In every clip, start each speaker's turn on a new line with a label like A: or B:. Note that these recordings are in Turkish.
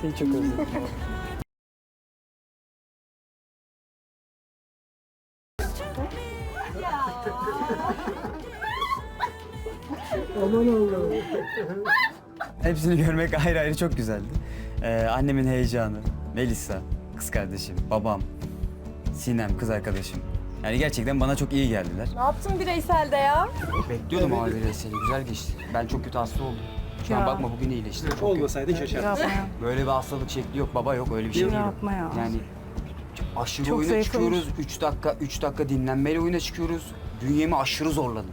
A: Seni çok özledim.
B: Aman Allah'ım.
A: Hepsini görmek ayrı ayrı çok güzeldi. Ee, annemin heyecanı, Melisa, kız kardeşim, babam, Sinem, kız arkadaşım. Yani gerçekten bana çok iyi geldiler.
C: Ne yaptın bireyselde ya?
A: Bekliyordum ama bireyseli, güzel geçti. Ben çok kötü hasta oldum. Şu an
D: Ya.
A: bakma bugün iyileştim. Çok.
B: Olmasaydı şaşardım.
D: Yapma ya.
A: Böyle bir hastalık şekli yok, baba yok, öyle bir şey değil.
D: Yapma ya.
A: Yani aşırı
D: Çok
A: oyuna
D: zayıflamış.
A: çıkıyoruz. 3 dakika 3 dakika dinlenmeyle oyuna çıkıyoruz. Bünyemi aşırı zorladım.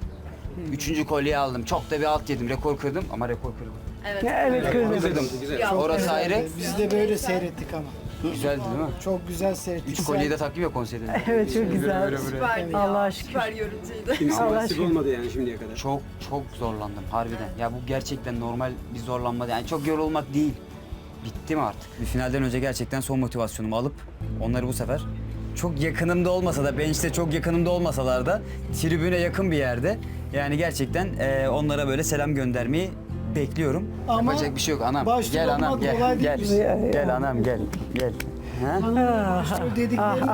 A: Üçüncü kolyeyi aldım. Çok da bir alt yedim. Rekor kırdım ama rekor kırdım.
C: Evet.
D: Evet kızım.
A: Kırdım.
B: Güzel.
A: Orası ayrı.
E: Biz de böyle seyrettik ama.
A: Güzeldi değil mi?
E: Çok güzel seyrettik.
A: Üç kolyeyi de takip ya konserde.
D: Evet çok güzel.
C: Süperdi ya.
D: Allah'a şükür.
C: Süper yorumcuydu.
B: Kimse
D: Allah
B: nasip
D: aşkına.
B: olmadı yani şimdiye kadar.
A: Çok çok zorlandım harbiden. Ya bu gerçekten normal bir zorlanma. Yani çok yorulmak değil. Bittim artık. Bir finalden önce gerçekten son motivasyonumu alıp onları bu sefer çok yakınımda olmasa da bench'te çok yakınımda olmasalar da tribüne yakın bir yerde yani gerçekten eee, onlara böyle selam göndermeyi bekliyorum.
E: Ama
A: Yapacak bir şey yok anam.
E: başta
A: Gel anam
E: olmak
A: gel.
E: kolay
A: Gel.
E: değil.
A: Gel anam gel. Gel. Ha?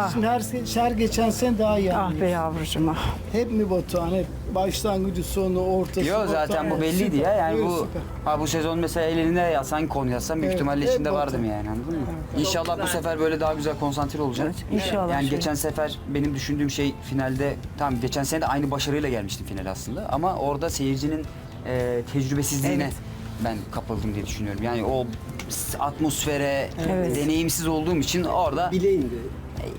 E: için her, se- her geçen sene daha iyi
D: Ah be
E: anlıyoruz.
D: yavrucuğum ah.
E: Hep mi Batuhan? Hep başlangıcı sonu ortası.
A: Yok zaten bu belliydi ya. Yani
E: Evet,
A: bu
E: süper.
A: ha bu sezon mesela elinde yazsan konu yazsam büyük
E: Evet,
A: ihtimalle içinde vardım yani anladın mı? İnşallah bu sefer böyle daha güzel konsantre olacağım.
D: Evet, inşallah
A: Yani
D: şey.
A: geçen sefer benim düşündüğüm şey finalde tamam geçen sene de aynı başarıyla gelmiştim finale aslında ama orada seyircinin e, tecrübesizliğine
D: Evet.
A: ben kapıldım diye düşünüyorum. Yani o atmosfere
D: Evet.
A: deneyimsiz olduğum için orada
B: Bileğinde.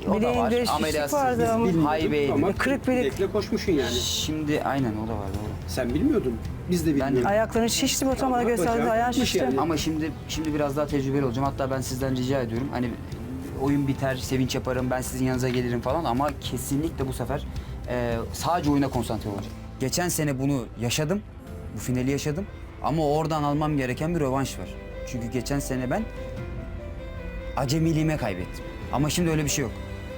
A: e, o da
D: Bileğinde
A: var.
D: şişlik
A: Ameliyatsız,
D: vardı ama- Kırık bilek.
B: bilekle koşmuşsun yani.
A: Şimdi aynen o da var doğru.
B: Sen bilmiyordun. Biz de bilmiyorduk.
D: Ayakların şişti bana gösterdi. Ayağın şişti.
B: yani.
A: Ama şimdi şimdi biraz daha tecrübeli olacağım. Hatta ben sizden rica ediyorum. Hani oyun biter, sevinç yaparım, ben sizin yanınıza gelirim falan ama kesinlikle bu sefer e, sadece oyuna konsantre olacağım. Geçen sene bunu yaşadım. Bu finali yaşadım. Ama oradan almam gereken bir rövanş var. Çünkü geçen sene ben acemiliğime kaybettim. Ama şimdi öyle bir şey yok.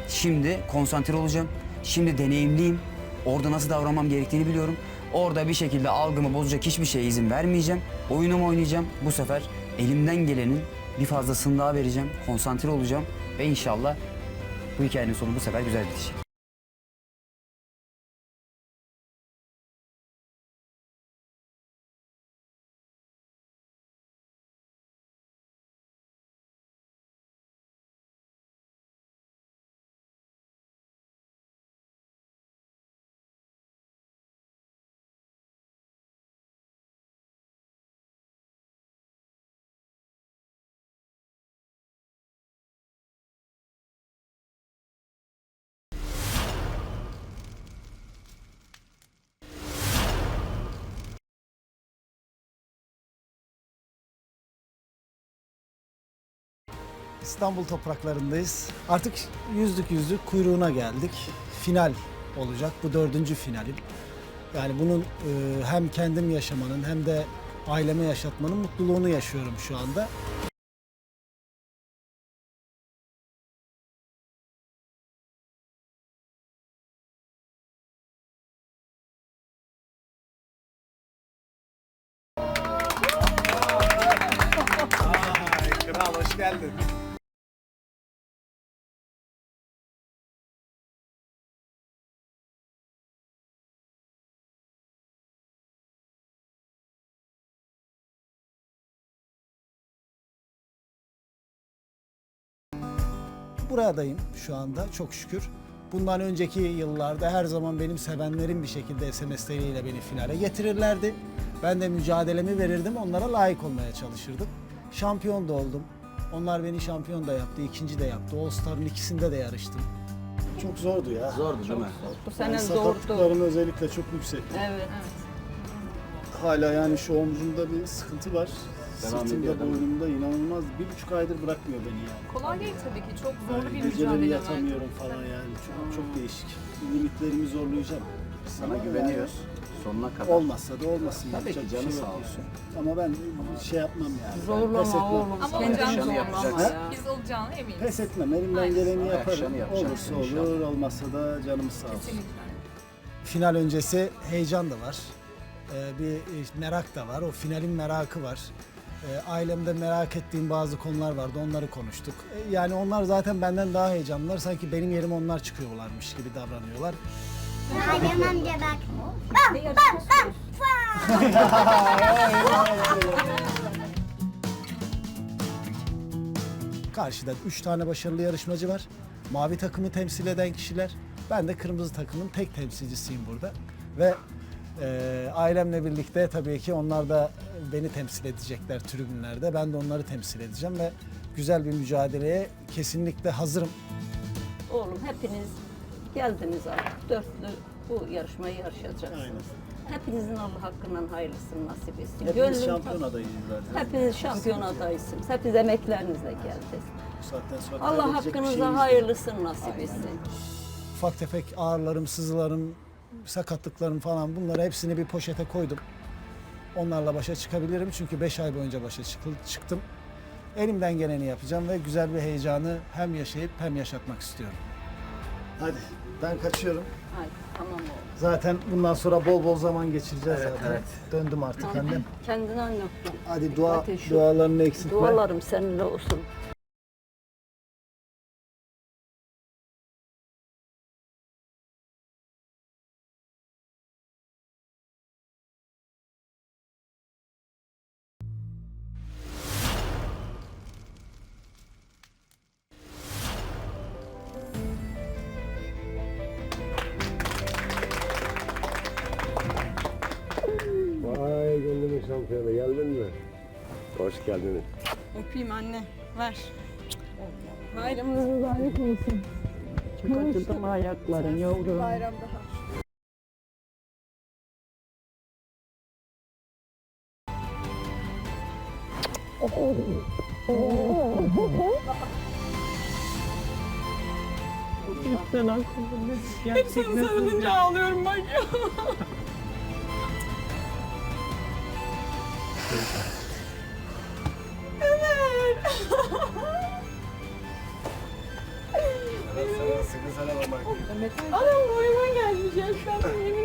A: Şimdi konsantre olacağım. Şimdi deneyimliyim. Orada nasıl davranmam gerektiğini biliyorum. Orada bir şekilde algımı bozacak hiçbir şeye izin vermeyeceğim. Oyunumu oynayacağım. Bu sefer elimden gelenin bir fazlasını daha vereceğim. Konsantre olacağım. Ve inşallah bu hikayenin sonu bu sefer güzel bitecek.
E: İstanbul topraklarındayız. Artık yüzdük yüzdük kuyruğuna geldik. Final olacak. Bu dördüncü finalim. Yani bunun e, hem kendim yaşamanın hem de aileme yaşatmanın mutluluğunu yaşıyorum şu anda. Kral hoş geldin. Buradayım şu anda çok şükür. Bundan önceki yıllarda her zaman benim sevenlerim bir şekilde SMS'leriyle beni finale getirirlerdi. Ben de mücadelemi verirdim, onlara layık olmaya çalışırdım. Şampiyon da oldum. Onlar beni şampiyon da yaptı, ikinci de yaptı. All Star'ın ikisinde de yarıştım. Çok zordu ya.
B: Zordu değil mi?
C: Bu sene zordu.
E: Sakatlıklarım özellikle çok yüksek.
C: Evet.
E: Hala yani şu omzumda bir sıkıntı var.
B: Devam ediyor,
E: Sırtımda,
B: mi?
E: boynumda inanılmaz. Bir buçuk aydır bırakmıyor beni yani.
C: Kolay değil tabii ki. Çok zorlu bir
E: Geceleri
C: mücadele var.
E: yatamıyorum falan yani. Çok, çok değişik. Limitlerimi zorlayacağım.
F: Sana
E: Ama
F: güveniyoruz. Sonuna kadar.
E: Olmazsa da olmasın.
F: Tabii
E: Yapacak
F: ki,
E: bir
F: canı
E: şey yok
F: sağ
E: yani.
F: olsun.
E: Ama ben şey yapmam yani. Pes
D: Zorlama
E: etmem.
D: oğlum.
C: Ama olacağını
F: Akşamı
C: zorlama
F: yapacaksın.
C: ya. Biz olacağına eminiz.
E: Pes etmem. Elimden
C: Aynen.
E: geleni
F: Akşamı
E: yaparım.
F: yapacaksın
E: Olursa olur, olmazsa da canımız sağ olsun.
C: Kesinlikle.
E: Final öncesi heyecan da var. Ee, bir e, merak da var. O finalin merakı var. E, ailemde merak ettiğim bazı konular vardı. Onları konuştuk. E, yani onlar zaten benden daha heyecanlılar. Sanki benim yerime onlar çıkıyorlarmış gibi davranıyorlar.
F: Adem amca bak. Bam bam bam.
E: Karşıda 3 tane başarılı yarışmacı var. Mavi takımı temsil eden kişiler. Ben de kırmızı takımın tek temsilcisiyim burada. Ve e, ailemle birlikte tabii ki onlar da beni temsil edecekler tribünlerde. Ben de onları temsil edeceğim ve güzel bir mücadeleye kesinlikle hazırım.
G: Oğlum hepiniz geldiniz artık. Dörtlü bu yarışmayı yarışacaksınız. Hepinizin Allah hakkından hayırlısını nasip etsin. Gönlüm-
E: adayıyız zaten.
G: Hepiniz şampiyon adaysınız. Hepiniz emeklerinizle geldiniz.
E: Bu saatten sonra
G: Allah
E: kaybedecek bir şeyimiz
G: hakkınıza
E: yok.
G: hayırlısını nasip etsin.
E: Ufak tefek ağrılarım, sızılarım, sakatlıklarım falan bunları hepsini bir poşete koydum. Onlarla başa çıkabilirim çünkü 5 ay boyunca başa çıktım. Elimden geleni yapacağım ve güzel bir heyecanı hem yaşayıp hem yaşatmak istiyorum. Hadi ben kaçıyorum.
G: Haydi tamam oğlum.
E: Zaten bundan sonra bol bol zaman geçireceğiz zaten. Döndüm artık annem.
G: Kendine anlatma.
E: Hadi dua
G: Hadi
E: dualarını eksiltme.
G: Dualarım seninle olsun.
H: Şampiyonu geldin mi? Hoş geldiniz.
C: Öpeyim anne. Ver.
G: Bayramınız mübarek olsun. Çok acıdım ayakların yavrum.
C: Bayram daha. Hepsini sarılınca ağlıyorum bak ya. Adam boyuma gelmiş ya. Şu an yemin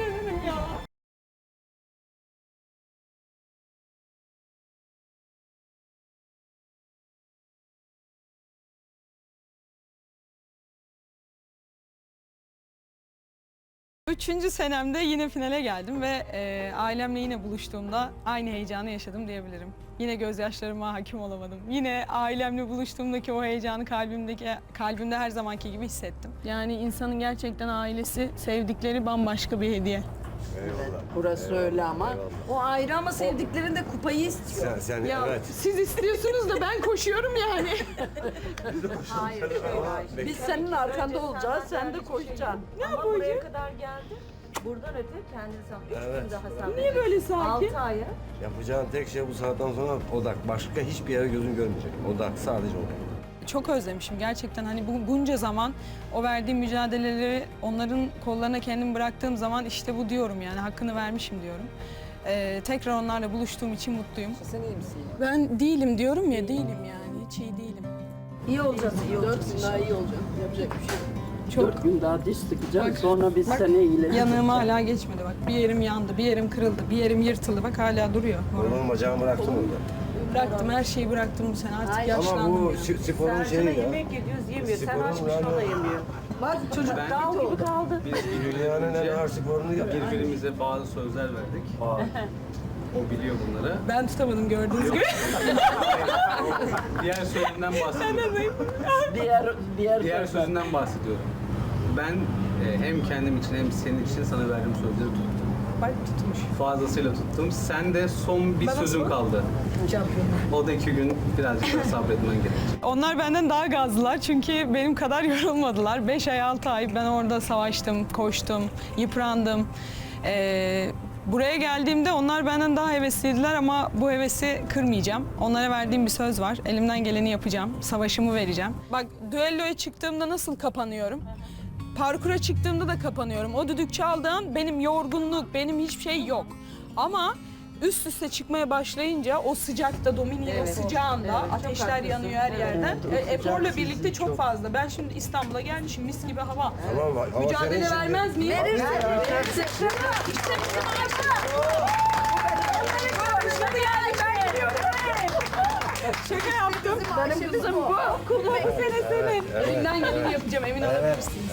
C: Üçüncü senemde yine finale geldim ve e, ailemle yine buluştuğumda aynı heyecanı yaşadım diyebilirim. Yine gözyaşlarıma hakim olamadım. Yine ailemle buluştuğumdaki o heyecanı kalbimdeki kalbimde her zamanki gibi hissettim. Yani insanın gerçekten ailesi, sevdikleri bambaşka bir hediye.
I: Burası öyle ama. O ayrı ama sevdiklerin de kupayı istiyor.
H: Sen, sen
C: Ya
H: evet.
C: siz istiyorsunuz da ben koşuyorum yani.
I: Hayır, Biz senin arkanda olacağız, sen de koşacaksın.
C: ne yapacağım?
G: Buraya kadar geldi. Buradan öte kendini sağ. Üç
H: Evet.
G: gün daha sabredin.
C: Niye böyle sakin?
G: Altı aya.
H: Yapacağın tek şey bu saatten sonra odak. Başka hiçbir yere gözün görmeyecek. Odak, sadece odak.
C: Çok özlemişim gerçekten hani bu, bunca zaman o verdiğim mücadeleleri onların kollarına kendimi bıraktığım zaman işte bu diyorum yani hakkını vermişim diyorum. Ee, tekrar onlarla buluştuğum için mutluyum.
I: Sen iyi misin?
C: Ben değilim diyorum ya değilim yani hiç iyi değilim.
G: İyi olacağız, iyi
I: Dört
G: olacağız.
I: gün daha iyi olacak. Yapacak bir şey yok.
C: Çok
I: Dört gün daha diş sıkacağım.
C: Bak,
I: Sonra biz
C: bak,
I: seni iyileştireceğiz.
C: yanığım hala geçmedi bak bir yerim yandı bir yerim kırıldı bir yerim yırtıldı bak hala duruyor.
H: Oğlum bacağımı bıraktım orada.
C: Bıraktım her şeyi bıraktım bu sene artık
H: Ama
C: yaşlandım.
H: bu
C: ya.
H: si- sporun şeyi ya.
G: yemek ediyoruz, yemiyor. Sen
H: yani-
G: o da yemiyor.
I: Bak çocuk dağ gibi kaldı.
H: Dünyanın en ağır sporunu yap.
J: Birbirimize bazı sözler verdik. O biliyor bunları.
C: Ben tutamadım gördüğünüz gibi.
J: Diğer sözünden bahsediyorum.
I: Diğer, diğer,
J: Diğer sözünden bahsediyorum. Ben e, hem kendim için hem senin için sana verdiğim sözleri tuttum.
C: Bak tutmuş.
J: Fazlasıyla tuttum. Sen de son bir
C: Bana
J: sözüm
C: sor.
J: kaldı. O da iki gün birazcık daha sabretmen gerekecek.
C: Onlar benden daha gazlılar çünkü benim kadar yorulmadılar. 5 ay 6 ay ben orada savaştım, koştum, yıprandım. Ee, buraya geldiğimde onlar benden daha hevesliydiler ama bu hevesi kırmayacağım. Onlara verdiğim bir söz var. Elimden geleni yapacağım. Savaşımı vereceğim. Bak düelloya çıktığımda nasıl kapanıyorum? Parkura çıktığımda da kapanıyorum. O düdük çaldığım benim yorgunluk, benim hiçbir şey yok. Ama üst üste çıkmaya başlayınca o sıcakta, Domini'nin o sıcağında ateşler yanıyor her yerden. E, eforla birlikte çok fazla. Ben şimdi İstanbul'a gelmişim mis gibi hava.
H: Ama senin
C: Mücadele vermez miyim? Veririz. İşte bizim. Başladı yani ben geliyorum. Şaka yaptım.
I: Benim kızım bu.
C: Bu sene senin. Elimden geleni yapacağım emin olabilirsiniz.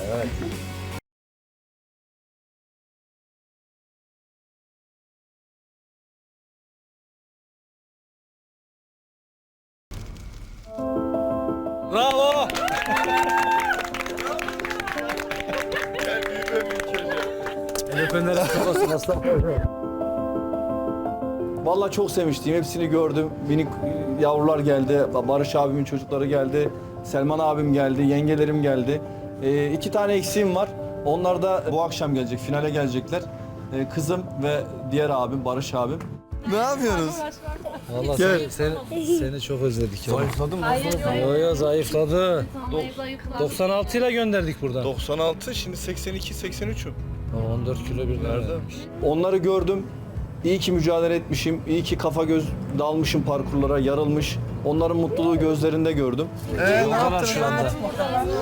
H: Bravo.
K: Vallahi çok sevmiştim. Hepsini gördüm. Minik yavrular geldi. Barış abimin çocukları geldi. Selman abim geldi. Yengelerim geldi. Ee, iki tane eksiğim var. Onlar da bu akşam gelecek. Finale gelecekler. Ee, kızım ve diğer abim Barış abim.
H: Ne yapıyorsunuz?
L: Vallahi seni, seni, seni çok özledik. Zayıfladın mı? Yo yo zayıfladı. 96 ile gönderdik buradan.
H: 96 şimdi 82 83'üm.
L: 14 kilo birden vermiş.
K: Onları gördüm. İyi ki mücadele etmişim. İyi ki kafa göz dalmışım parkurlara, yarılmış. Onların mutluluğu gözlerinde gördüm.
L: Yoldalar şu anda.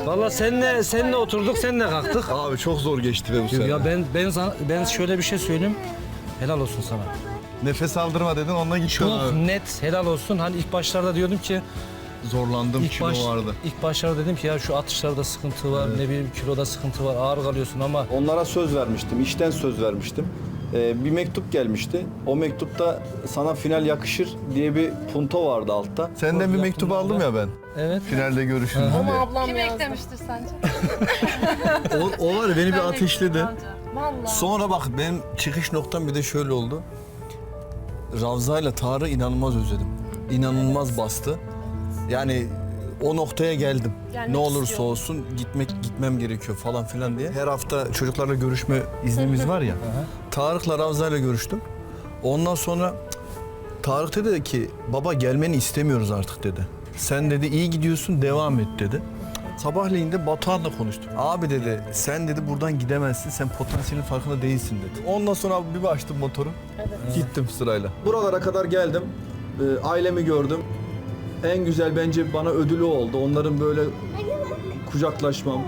L: Vallahi seninle seninle oturduk, seninle kalktık.
H: Abi çok zor geçti be bu sene.
L: Ya ben ben sana, ben şöyle bir şey söyleyeyim. Helal olsun sana.
H: Nefes aldırma dedin onunla gittin
L: Çok
H: abi.
L: net helal olsun. Hani ilk başlarda diyordum ki
H: Zorlandım
L: ilk
H: kilo
L: baş,
H: vardı.
L: ilk başlarda dedim ki ya şu atışlarda sıkıntı var, ne bileyim kiloda sıkıntı var, ağır kalıyorsun ama
K: Onlara söz vermiştim, işten söz vermiştim. Ee, bir mektup gelmişti. O mektupta sana final yakışır diye bir punto vardı altta.
H: Senden bir mektup aldım ya ben.
L: evet.
H: Finalde görüşürüz diye.
I: Ablam
D: Kim
I: yazdı.
D: eklemiştir sence?
H: O, o var ya beni bir ateşledi.
D: Vallahi.
H: Sonra bak benim çıkış noktam bir de şöyle oldu. Ravza ile Tarık'ı inanılmaz özledim. İnanılmaz bastı. Yani o noktaya geldim. ne olursa olsun gitmek gitmem gerekiyor falan filan diye. Her hafta çocuklarla görüşme iznimiz var ya. Tarık'la Ravza ile görüştüm. Ondan sonra Tarık dedi ki baba gelmeni istemiyoruz artık dedi. Sen dedi iyi gidiyorsun devam et dedi. Sabahleyin de Batuhan'la konuştum. Abi dedi sen dedi buradan gidemezsin sen potansiyelin farkında değilsin dedi. Ondan sonra abi bir açtım motoru. Gittim sırayla.
K: Buralara kadar geldim. Ee, ailemi gördüm. En güzel bence bana ödülü oldu. Onların böyle kucaklaşmam.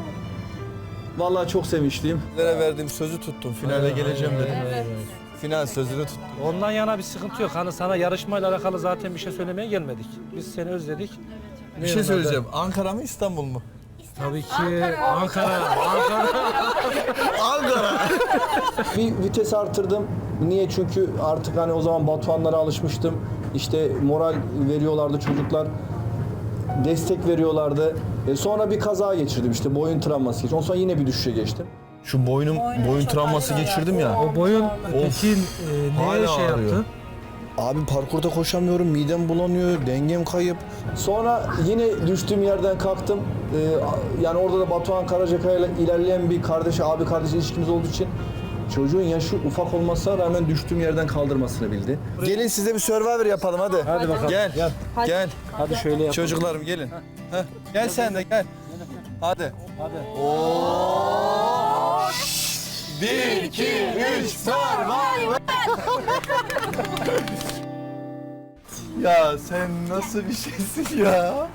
K: Vallahi çok sevinçliyim.
H: Nereye verdiğim sözü tuttum. Finale geleceğim dedim. Final sözünü tuttum.
L: Ondan yana bir sıkıntı yok. Hani sana yarışmayla alakalı zaten bir şey söylemeye gelmedik. Biz seni özledik.
H: Bir şey söyleyeceğim. Ankara mı İstanbul mu?
L: Tabii ki Ankara. Ankara.
H: Ankara.
K: Bir vites artırdım. Niye? Çünkü artık hani o zaman Batuhanlara alışmıştım. İşte moral veriyorlardı çocuklar. Destek veriyorlardı. E sonra bir kaza geçirdim işte boyun travması geçirdim. Ondan sonra yine bir düşüşe geçtim.
H: Şu boynum boyun travması geçirdim ya.
L: O boyun peki e, neye
H: Hala
L: şey
H: ağrıyor.
L: yaptı?
H: Abi parkurda koşamıyorum. Midem bulanıyor. Dengem kayıp.
K: Sonra yine düştüğüm yerden kalktım. Ee, yani orada da Batuhan Karacakaya ile ilerleyen bir kardeş, abi kardeş ilişkimiz olduğu için çocuğun yaşı ufak olmasına rağmen düştüğüm yerden kaldırmasını bildi.
H: Gelin size bir survivor yapalım hadi.
L: Hadi bakalım.
H: Gel. Gel. Gel.
L: Hadi şöyle yapalım.
H: Çocuklarım gelin. Heh. Gel sen de gel. Hadi.
L: Hadi.
H: Oo. Bir, iki, üç, survivor. ya sen nasıl bir şeysin ya?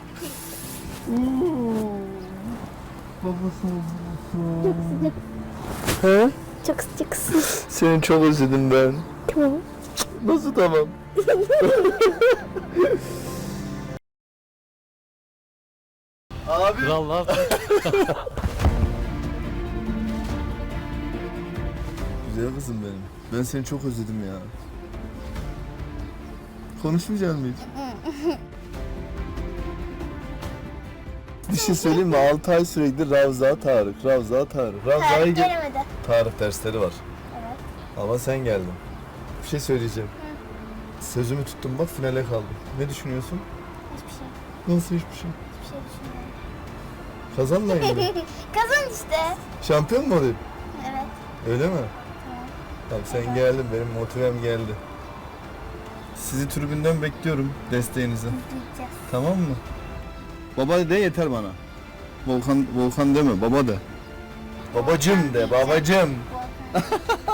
F: Çok sıcaksın.
H: Seni çok özledim ben.
F: Tamam.
H: Nasıl tamam? Abi.
L: Kral lan.
H: Güzel kızım benim. Ben seni çok özledim ya. Konuşmayacak mıyız? Bir şey söyleyeyim mi? 6 ay sürekli Ravza Tarık, Ravza Tarık. Ravza'yı gel...
F: Gelemedi.
H: Tarık dersleri var.
F: Evet.
H: Ama sen geldin. Bir şey söyleyeceğim. Sözümü tuttum bak finale kaldım. Ne düşünüyorsun?
F: Hiçbir şey.
H: Nasıl hiçbir şey?
F: Hiçbir şey düşünmüyorum.
H: Kazanmayın mı?
F: Kazan işte.
H: Şampiyon mu olayım?
F: Evet.
H: Öyle mi? Tamam sen geldin, benim motivem geldi. Sizi tribünden bekliyorum desteğinizi.
F: Gideceğiz.
H: Tamam mı? Baba de yeter bana. Volkan Volkan deme, baba de. Babacım de, babacım.